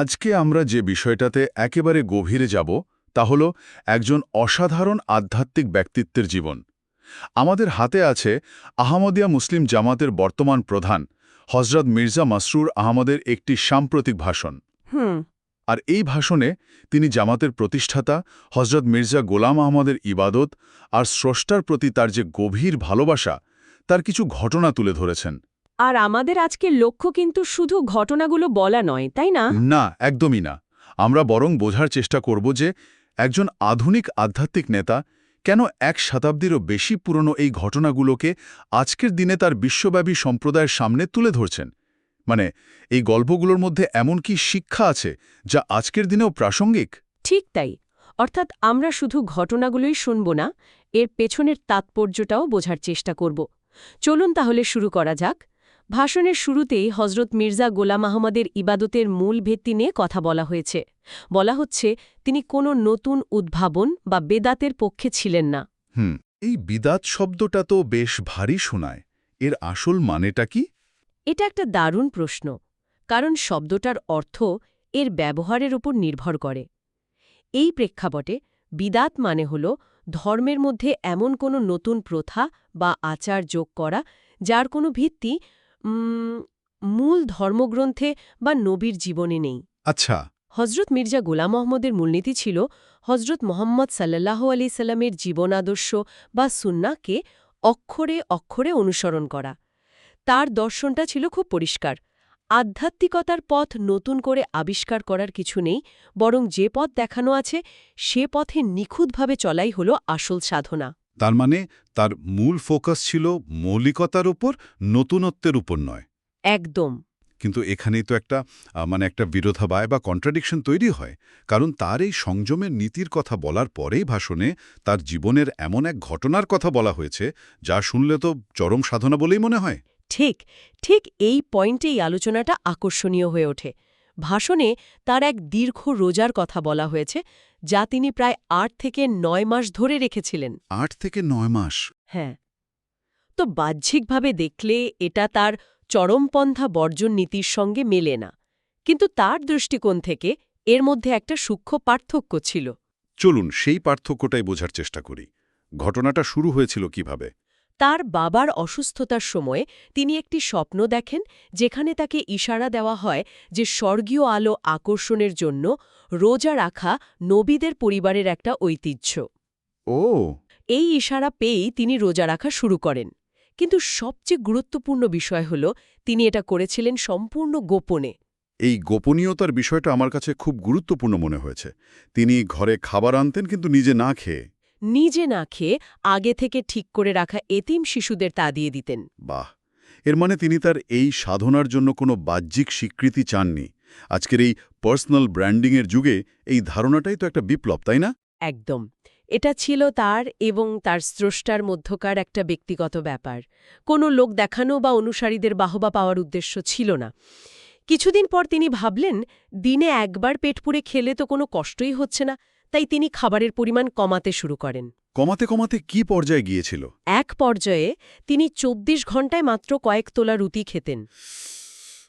আজকে আমরা যে বিষয়টাতে একেবারে গভীরে যাব তা হল একজন অসাধারণ আধ্যাত্মিক ব্যক্তিত্বের জীবন। আমাদের হাতে আছে আহমদিয়া মুসলিম জামাতের বর্তমান প্রধান হজরত মির্জা মাসরুর আহমদের একটি সাম্প্রতিক ভাষণ। আর এই ভাষণে তিনি জামাতের প্রতিষ্ঠাতা হজরত মির্জা গোলাম আহমদের ইবাদত আর স্রষ্টার প্রতি তার যে গভীর ভালোবাসা তার কিছু ঘটনা তুলে ধরেছেন। আর আমাদের আজকের লক্ষ্য কিন্তু শুধু ঘটনাগুলো বলা নয় তাই না? না একদমই না। আমরা বরং বোঝার চেষ্টা করব যে একজন আধুনিক আধ্যাত্মিক নেতা কেন এক শতাব্দীরও বেশি পুরনো এই ঘটনাগুলোকে আজকের দিনে তার বিশ্বব্যাপী সম্প্রদায়ের সামনে তুলে ধরছেন। মানে এই গল্পগুলোর মধ্যে এমন কি শিক্ষা আছে যা আজকের দিনেও প্রাসঙ্গিক? ঠিক তাই। অর্থাৎ আমরা শুধু ঘটনাগুলোই শুনব না এর পেছনের তাৎপর্যটাও বোঝার চেষ্টা করব। চলুন তাহলে শুরু করা যাক। ভাষণের শুরুতেই হজরত মির্জা গোলাম আহমদের ইবাদতের মূল ভিত্তি নিয়ে কথা বলা হয়েছে। বলা হচ্ছে তিনি কোনো নতুন উদ্ভাবন বা বেদাতের পক্ষে ছিলেন না। হুম এই বিদাত শব্দটা তো বেশ ভারী শোনায়। এর আসল মানেটা কি? এটা একটা দারুণ প্রশ্ন কারণ শব্দটার অর্থ এর ব্যবহারের উপর নির্ভর করে। এই প্রেক্ষাপটে বিদাত মানে হল ধর্মের মধ্যে এমন কোনো নতুন প্রথা বা আচার যোগ করা যার কোনো ভিত্তি মূল ধর্মগ্রন্থে বা নবীর জীবনে নেই। আচ্ছা। হজরত মির্জা গোলাম মোহাম্মদের মূলনীতি ছিল হজরত মোহাম্মদ সাল্লাহ আলি সাল্লামের জীবনাদর্শ বা সুন্নাকে অক্ষরে অক্ষরে অনুসরণ করা। তার দর্শনটা ছিল খুব পরিষ্কার। আধ্যাত্মিকতার পথ নতুন করে আবিষ্কার করার কিছু নেই বরং যে পথ দেখানো আছে সে পথে নিখুঁতভাবে চলাই হল আসল সাধনা। তার মানে তার মূল ফোকাস ছিল মৌলিকতার উপর নতুনত্বের উপর নয়। একদম। কিন্তু এখানেই তো একটা মানে একটা বিরোধাবায় বা কন্ট্রাডিকশন তৈরি হয়। কারণ তার এই সংযমের নীতির কথা বলার পরেই ভাষণে তার জীবনের এমন এক ঘটনার কথা বলা হয়েছে যা শুনলে তো চরম সাধনা বলেই মনে হয়। ঠিক ঠিক এই পয়েন্টেই আলোচনাটা আকর্ষণীয় হয়ে ওঠে। ভাষণে তার এক দীর্ঘ রোজার কথা বলা হয়েছে যা তিনি প্রায় আট থেকে নয় মাস ধরে রেখেছিলেন। আট থেকে নয় মাস? হ্যাঁ। তো বাহ্যিকভাবে দেখলে এটা তার চরমপন্থা বর্জন নীতির সঙ্গে মেলে না। কিন্তু তার দৃষ্টিকোণ থেকে এর মধ্যে একটা সূক্ষ্ম পার্থক্য ছিল। চলুন সেই পার্থক্যটাই বোঝার চেষ্টা করি। ঘটনাটা শুরু হয়েছিল কীভাবে? তার বাবার অসুস্থতার সময়ে তিনি একটি স্বপ্ন দেখেন যেখানে তাকে ইশারা দেওয়া হয় যে স্বর্গীয় আলো আকর্ষণের জন্য রোজা রাখা নবীদের পরিবারের একটা ঐতিহ্য। ও। এই ইশারা পেয়েই তিনি রোজা রাখা শুরু করেন। কিন্তু সবচেয়ে গুরুত্বপূর্ণ বিষয় হল তিনি এটা করেছিলেন সম্পূর্ণ গোপনে। এই গোপনীয়তার বিষয়টা আমার কাছে খুব গুরুত্বপূর্ণ মনে হয়েছে। তিনি ঘরে খাবার আনতেন কিন্তু নিজে না খেয়ে। নিজে না খেয়ে আগে থেকে ঠিক করে রাখা এতিম শিশুদের তা দিয়ে দিতেন। বাহ! এর মানে তিনি তার এই সাধনার জন্য কোনো বাহ্যিক স্বীকৃতি চাননি। আজকের এই পার্সোনাল ব্র্যান্ডিংয়ের যুগে এই ধারণাটাই তো একটা বিপ্লব তাই না? একদম। এটা ছিল তার এবং তার স্রষ্টার মধ্যকার একটা ব্যক্তিগত ব্যাপার। কোনো লোক দেখানো বা অনুসারীদের বাহবা পাওয়ার উদ্দেশ্য ছিল না। কিছুদিন পর তিনি ভাবলেন দিনে একবার পেট পুড়ে খেলে তো কোনো কষ্টই হচ্ছে না। তাই তিনি খাবারের পরিমাণ কমাতে শুরু করেন। কমাতে কমাতে কি পর্যায়ে গিয়েছিল? এক পর্যায়ে তিনি ২৪ ঘন্টায় মাত্র কয়েক তোলা রুটি খেতেন।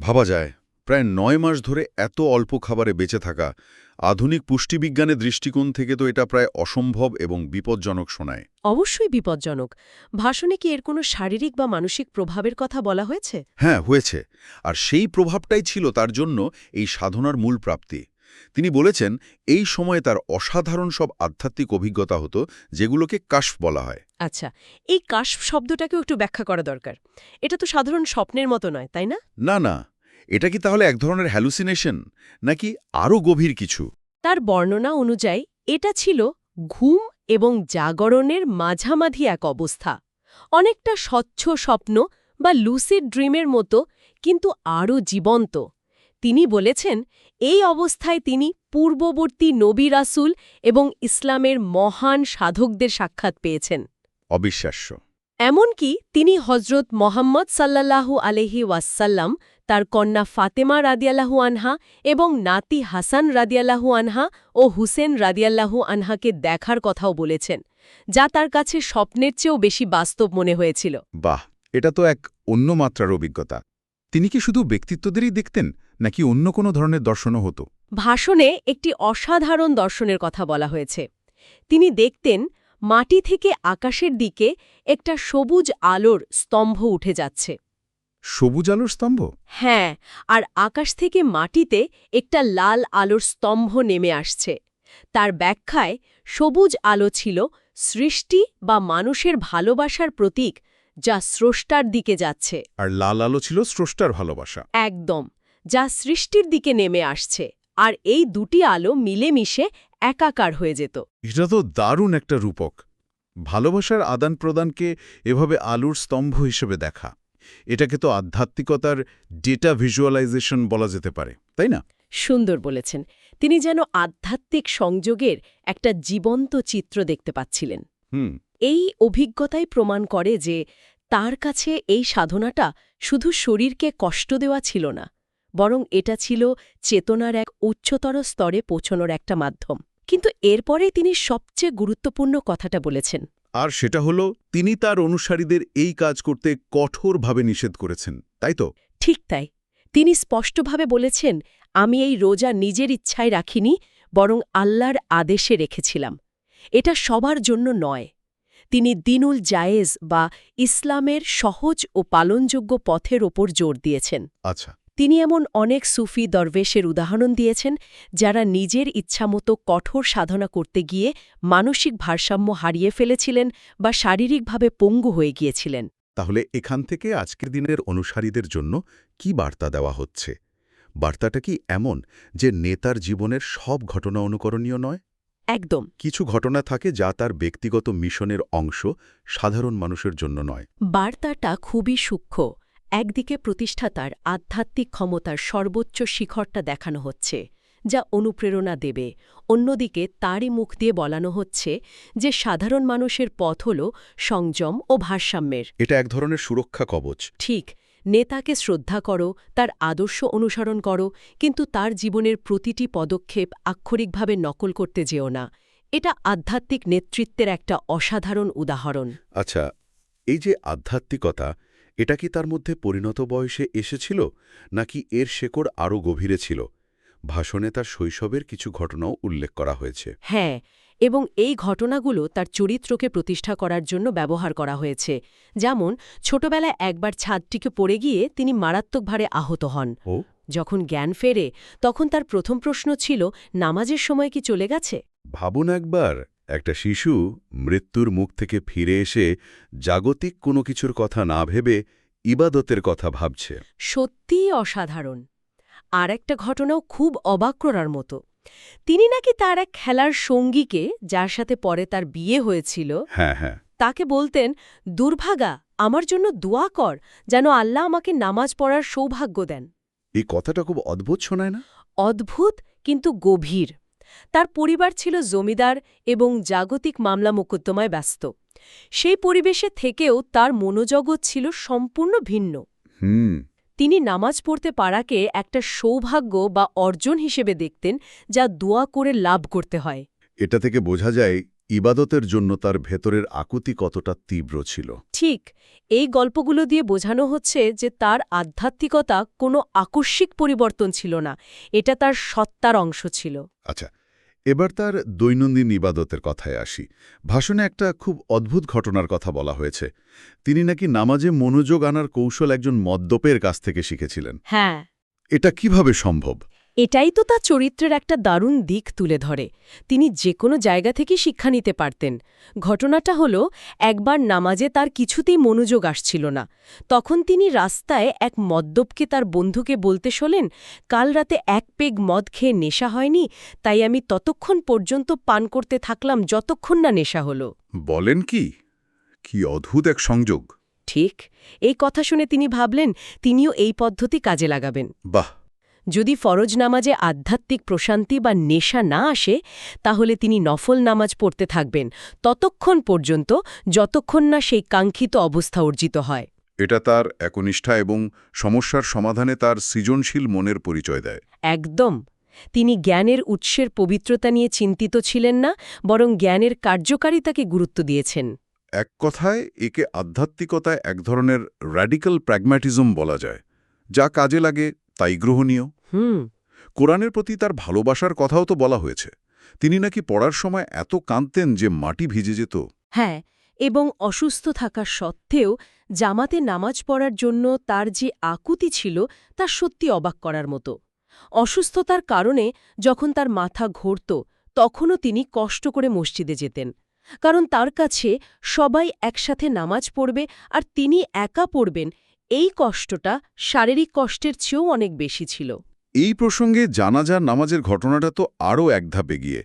ভাবা যায় প্রায় নয় মাস ধরে এত অল্প খাবারে বেঁচে থাকা আধুনিক পুষ্টিবিজ্ঞানের দৃষ্টিকোণ থেকে তো এটা প্রায় অসম্ভব এবং বিপজ্জনক শোনায়। অবশ্যই বিপজ্জনক। ভাষণে কি এর কোনো শারীরিক বা মানসিক প্রভাবের কথা বলা হয়েছে? হ্যাঁ হয়েছে। আর সেই প্রভাবটাই ছিল তার জন্য এই সাধনার মূল প্রাপ্তি। তিনি বলেছেন এই সময়ে তার অসাধারণ সব আধ্যাত্মিক অভিজ্ঞতা হতো যেগুলোকে কাশফ বলা হয়। আচ্ছা এই কাশফ শব্দটাকেও একটু ব্যাখ্যা করা দরকার। এটা তো সাধারণ স্বপ্নের মতো নয় তাই না? না না এটা কি তাহলে এক ধরনের হ্যালুসিনেশন নাকি আরও গভীর কিছু? তার বর্ণনা অনুযায়ী এটা ছিল ঘুম এবং জাগরণের মাঝামাঝি এক অবস্থা। অনেকটা স্বচ্ছ স্বপ্ন বা লুসিড ড্রিমের মতো কিন্তু আরও জীবন্ত। তিনি বলেছেন এই অবস্থায় তিনি পূর্ববর্তী নবী রাসুল এবং ইসলামের মহান সাধকদের সাক্ষাৎ পেয়েছেন। অবিশ্বাস্য। এমনকি তিনি হজরত মোহাম্মদ সাল্লাল্লাহু আলহি ওয়াসাল্লাম তার কন্যা ফাতেমা রাদিয়াল্লাহু আনহা এবং নাতি হাসান রাদিয়াল্লাহু আনহা ও হুসেন রাদিয়াল্লাহু আনহাকে দেখার কথাও বলেছেন যা তার কাছে স্বপ্নের চেয়েও বেশি বাস্তব মনে হয়েছিল। বাহ এটা তো এক অন্য মাত্রার অভিজ্ঞতা। তিনি কি শুধু ব্যক্তিত্বদেরই দেখতেন নাকি অন্য কোনো ধরনের দর্শনও হতো? ভাষণে একটি অসাধারণ দর্শনের কথা বলা হয়েছে। তিনি দেখতেন মাটি থেকে আকাশের দিকে একটা সবুজ আলোর স্তম্ভ উঠে যাচ্ছে। সবুজ আলোর স্তম্ভ? হ্যাঁ আর আকাশ থেকে মাটিতে একটা লাল আলোর স্তম্ভ নেমে আসছে। তার ব্যাখ্যায় সবুজ আলো ছিল সৃষ্টি বা মানুষের ভালোবাসার প্রতীক যা স্রষ্টার দিকে যাচ্ছে। আর লাল আলো ছিল স্রষ্টার ভালোবাসা। একদম। যা সৃষ্টির দিকে নেমে আসছে আর এই দুটি আলো মিলেমিশে একাকার হয়ে যেত। এটা তো দারুণ একটা রূপক। ভালোবাসার আদান প্রদানকে এভাবে আলোর স্তম্ভ হিসেবে দেখা। এটাকে তো আধ্যাত্মিকতার ডেটা ভিজুয়ালাইজেশন বলা যেতে পারে তাই না? সুন্দর বলেছেন। তিনি যেন আধ্যাত্মিক সংযোগের একটা জীবন্ত চিত্র দেখতে পাচ্ছিলেন। হুম। এই অভিজ্ঞতাই প্রমাণ করে যে তার কাছে এই সাধনাটা শুধু শরীরকে কষ্ট দেওয়া ছিল না বরং এটা ছিল চেতনার এক উচ্চতর স্তরে পৌঁছনোর একটা মাধ্যম। কিন্তু এরপরে তিনি সবচেয়ে গুরুত্বপূর্ণ কথাটা বলেছেন। আর সেটা হলো তিনি তার অনুসারীদের এই কাজ করতে কঠোরভাবে নিষেধ করেছেন তাই তো? ঠিক তাই। তিনি স্পষ্টভাবে বলেছেন আমি এই রোজা নিজের ইচ্ছায় রাখিনি বরং আল্লাহর আদেশে রেখেছিলাম। এটা সবার জন্য নয়। তিনি দিনুল জায়েজ বা ইসলামের সহজ ও পালনযোগ্য পথের ওপর জোর দিয়েছেন। আচ্ছা। তিনি এমন অনেক সুফি দরবেশের উদাহরণ দিয়েছেন যারা নিজের ইচ্ছামতো কঠোর সাধনা করতে গিয়ে মানসিক ভারসাম্য হারিয়ে ফেলেছিলেন বা শারীরিকভাবে পঙ্গু হয়ে গিয়েছিলেন। তাহলে এখান থেকে আজকের দিনের অনুসারীদের জন্য কি বার্তা দেওয়া হচ্ছে? বার্তাটা কি এমন যে নেতার জীবনের সব ঘটনা অনুকরণীয় নয়? একদম। কিছু ঘটনা থাকে যা তার ব্যক্তিগত মিশনের অংশ সাধারণ মানুষের জন্য নয়। বার্তাটা খুবই সূক্ষ্ম। একদিকে প্রতিষ্ঠাতার আধ্যাত্মিক ক্ষমতার সর্বোচ্চ শিখরটা দেখানো হচ্ছে যা অনুপ্রেরণা দেবে। অন্যদিকে তারই মুখ দিয়ে বলানো হচ্ছে যে সাধারণ মানুষের পথ হল সংযম ও ভারসাম্যের। এটা এক ধরনের সুরক্ষা কবচ। ঠিক নেতাকে শ্রদ্ধা করো তার আদর্শ অনুসরণ করো কিন্তু তার জীবনের প্রতিটি পদক্ষেপ আক্ষরিকভাবে নকল করতে যেও না। এটা আধ্যাত্মিক নেতৃত্বের একটা অসাধারণ উদাহরণ। আচ্ছা এই যে আধ্যাত্মিকতা এটা কি তার মধ্যে পরিণত বয়সে এসেছিল নাকি এর শেকড় আরও গভীরে ছিল? ভাষণে তার শৈশবের কিছু ঘটনাও উল্লেখ করা হয়েছে। হ্যাঁ এবং এই ঘটনাগুলো তার চরিত্রকে প্রতিষ্ঠা করার জন্য ব্যবহার করা হয়েছে। যেমন ছোটবেলায় একবার ছাদটিকে পড়ে গিয়ে তিনি মারাত্মক ভারে আহত হন। ও? যখন জ্ঞান ফেরে তখন তার প্রথম প্রশ্ন ছিল নামাজের সময় কি চলে গেছে? ভাবুন একবার। একটা শিশু মৃত্যুর মুখ থেকে ফিরে এসে জাগতিক কোনো কিছুর কথা না ভেবে ইবাদতের কথা ভাবছে। সত্যিই অসাধারণ। আর একটা ঘটনাও খুব অবাক করার মতো। তিনি নাকি তার এক খেলার সঙ্গীকে যার সাথে পরে তার বিয়ে হয়েছিল হ্যাঁ হ্যাঁ। তাকে বলতেন দুর্ভাগা আমার জন্য দোয়া কর যেন আল্লাহ আমাকে নামাজ পড়ার সৌভাগ্য দেন। এই কথাটা খুব অদ্ভুত শোনায় না? অদ্ভুত কিন্তু গভীর। তার পরিবার ছিল জমিদার এবং জাগতিক মামলা মোকদ্দমায় ব্যস্ত। সেই পরিবেশে থেকেও তার মনোজগৎ ছিল সম্পূর্ণ ভিন্ন। হুম। তিনি নামাজ পড়তে পারাকে একটা সৌভাগ্য বা অর্জন হিসেবে দেখতেন যা দোয়া করে লাভ করতে হয়। এটা থেকে বোঝা যায় ইবাদতের জন্য তার ভেতরের আকুতি কতটা তীব্র ছিল। ঠিক এই গল্পগুলো দিয়ে বোঝানো হচ্ছে যে তার আধ্যাত্মিকতা কোনো আকস্মিক পরিবর্তন ছিল না এটা তার সত্তার অংশ ছিল। আচ্ছা এবার তার দৈনন্দিন ইবাদতের কথায় আসি। ভাষণে একটা খুব অদ্ভুত ঘটনার কথা বলা হয়েছে। তিনি নাকি নামাজে মনোযোগ আনার কৌশল একজন মদ্যপের কাছ থেকে শিখেছিলেন। হ্যাঁ। এটা কীভাবে সম্ভব? এটাই তো তার চরিত্রের একটা দারুণ দিক তুলে ধরে। তিনি যে কোনো জায়গা থেকে শিক্ষা নিতে পারতেন। ঘটনাটা হলো একবার নামাজে তার কিছুতেই মনোযোগ আসছিল না। তখন তিনি রাস্তায় এক মদ্যপকে তার বন্ধুকে বলতে শোলেন কাল রাতে এক পেগ মদ খেয়ে নেশা হয়নি তাই আমি ততক্ষণ পর্যন্ত পান করতে থাকলাম যতক্ষণ না নেশা হলো। বলেন কি? কি অদ্ভুত এক সংযোগ। ঠিক। এই কথা শুনে তিনি ভাবলেন তিনিও এই পদ্ধতি কাজে লাগাবেন। বাহ! যদি ফরজ নামাজে আধ্যাত্মিক প্রশান্তি বা নেশা না আসে তাহলে তিনি নফল নামাজ পড়তে থাকবেন ততক্ষণ পর্যন্ত যতক্ষণ না সেই কাঙ্ক্ষিত অবস্থা অর্জিত হয়। এটা তার একনিষ্ঠা এবং সমস্যার সমাধানে তার সৃজনশীল মনের পরিচয় দেয়। একদম। তিনি জ্ঞানের উৎসের পবিত্রতা নিয়ে চিন্তিত ছিলেন না বরং জ্ঞানের কার্যকারিতাকে গুরুত্ব দিয়েছেন। এক কথায় একে আধ্যাত্মিকতায় এক ধরনের র্যাডিক্যাল প্র্যাগম্যাটিজম বলা যায় যা কাজে লাগে তাই গ্রহণীয়। হুম। কোরআনের প্রতি তার ভালোবাসার কথাও তো বলা হয়েছে। তিনি নাকি পড়ার সময় এত কাঁদতেন যে মাটি ভিজে যেত। হ্যাঁ এবং অসুস্থ থাকা সত্ত্বেও জামাতে নামাজ পড়ার জন্য তার যে আকুতি ছিল তা সত্যি অবাক করার মতো। অসুস্থতার কারণে যখন তার মাথা ঘুরত তখনও তিনি কষ্ট করে মসজিদে যেতেন। কারণ তার কাছে সবাই একসাথে নামাজ পড়বে আর তিনি একা পড়বেন এই কষ্টটা শারীরিক কষ্টের চেয়েও অনেক বেশি ছিল। এই প্রসঙ্গে জানাজার নামাজের ঘটনাটা তো আরও এক ধাপে গিয়ে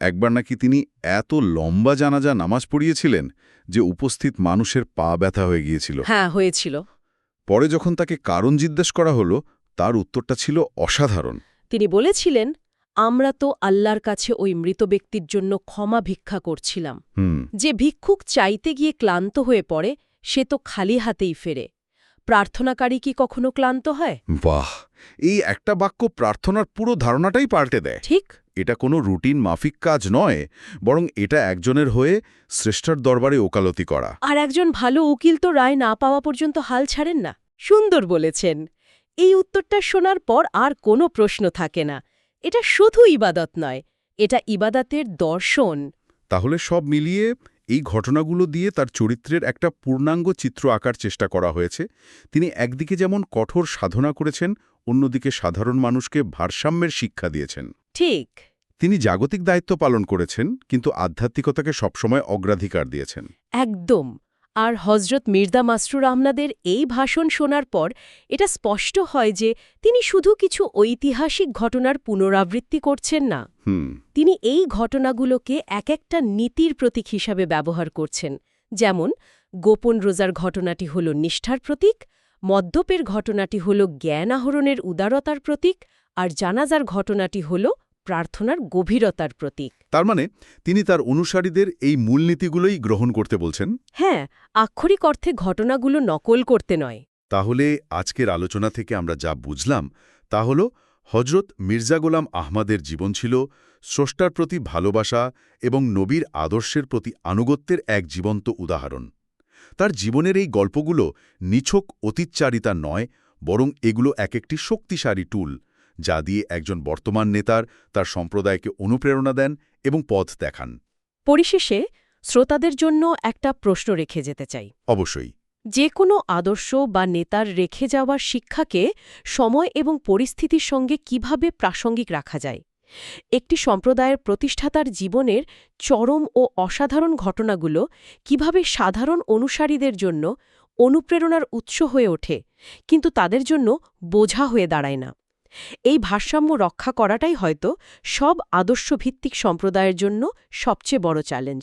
একবার নাকি তিনি এত লম্বা জানাজা নামাজ পড়িয়েছিলেন যে উপস্থিত মানুষের পা ব্যথা হয়ে গিয়েছিল। হ্যাঁ হয়েছিল। পরে যখন তাকে কারণ জিজ্ঞেস করা হলো তার উত্তরটা ছিল অসাধারণ। তিনি বলেছিলেন আমরা তো আল্লাহর কাছে ওই মৃত ব্যক্তির জন্য ক্ষমা ভিক্ষা করছিলাম। যে ভিক্ষুক চাইতে গিয়ে ক্লান্ত হয়ে পড়ে সে তো খালি হাতেই ফেরে। প্রার্থনাকারী কি কখনো ক্লান্ত হয়? বাহ! এই একটা বাক্য প্রার্থনার পুরো ধারণাটাই পাল্টে দেয়। ঠিক। এটা কোনো রুটিন মাফিক কাজ নয় বরং এটা একজনের হয়ে শ্রেষ্ঠার দরবারে ওকালতি করা। আর একজন ভালো উকিল তো রায় না পাওয়া পর্যন্ত হাল ছাড়েন না। সুন্দর বলেছেন। এই উত্তরটা শোনার পর আর কোনো প্রশ্ন থাকে না। এটা শুধু ইবাদত নয় এটা ইবাদাতের দর্শন। তাহলে সব মিলিয়ে এই ঘটনাগুলো দিয়ে তার চরিত্রের একটা পূর্ণাঙ্গ চিত্র আঁকার চেষ্টা করা হয়েছে। তিনি একদিকে যেমন কঠোর সাধনা করেছেন অন্যদিকে সাধারণ মানুষকে ভারসাম্যের শিক্ষা দিয়েছেন। ঠিক। তিনি জাগতিক দায়িত্ব পালন করেছেন কিন্তু আধ্যাত্মিকতাকে সবসময় অগ্রাধিকার দিয়েছেন। একদম। আর হজরত মির্দা মাসরুর আহমনাদের এই ভাষণ শোনার পর এটা স্পষ্ট হয় যে তিনি শুধু কিছু ঐতিহাসিক ঘটনার পুনরাবৃত্তি করছেন না। তিনি এই ঘটনাগুলোকে এক একটা নীতির প্রতীক হিসাবে ব্যবহার করছেন। যেমন গোপন রোজার ঘটনাটি হল নিষ্ঠার প্রতীক মদ্যপের ঘটনাটি হল জ্ঞান আহরণের উদারতার প্রতীক আর জানাজার ঘটনাটি হল প্রার্থনার গভীরতার প্রতীক। তার মানে তিনি তার অনুসারীদের এই মূলনীতিগুলোই গ্রহণ করতে বলছেন? হ্যাঁ আক্ষরিক অর্থে ঘটনাগুলো নকল করতে নয়। তাহলে আজকের আলোচনা থেকে আমরা যা বুঝলাম তা হল হজরত মির্জা গোলাম আহমাদের জীবন ছিল স্রষ্টার প্রতি ভালোবাসা এবং নবীর আদর্শের প্রতি আনুগত্যের এক জীবন্ত উদাহরণ। তার জীবনের এই গল্পগুলো নিছক অতীতচারিতা নয় বরং এগুলো এক একটি শক্তিশালী টুল। যা দিয়ে একজন বর্তমান নেতার তার সম্প্রদায়কে অনুপ্রেরণা দেন এবং পথ দেখান। পরিশেষে শ্রোতাদের জন্য একটা প্রশ্ন রেখে যেতে চাই। অবশ্যই। যে কোনো আদর্শ বা নেতার রেখে যাওয়ার শিক্ষাকে সময় এবং পরিস্থিতির সঙ্গে কীভাবে প্রাসঙ্গিক রাখা যায়? একটি সম্প্রদায়ের প্রতিষ্ঠাতার জীবনের চরম ও অসাধারণ ঘটনাগুলো কীভাবে সাধারণ অনুসারীদের জন্য অনুপ্রেরণার উৎস হয়ে ওঠে কিন্তু তাদের জন্য বোঝা হয়ে দাঁড়ায় না। এই ভারসাম্য রক্ষা করাটাই হয়তো সব আদর্শভিত্তিক সম্প্রদায়ের জন্য সবচেয়ে বড় চ্যালেঞ্জ।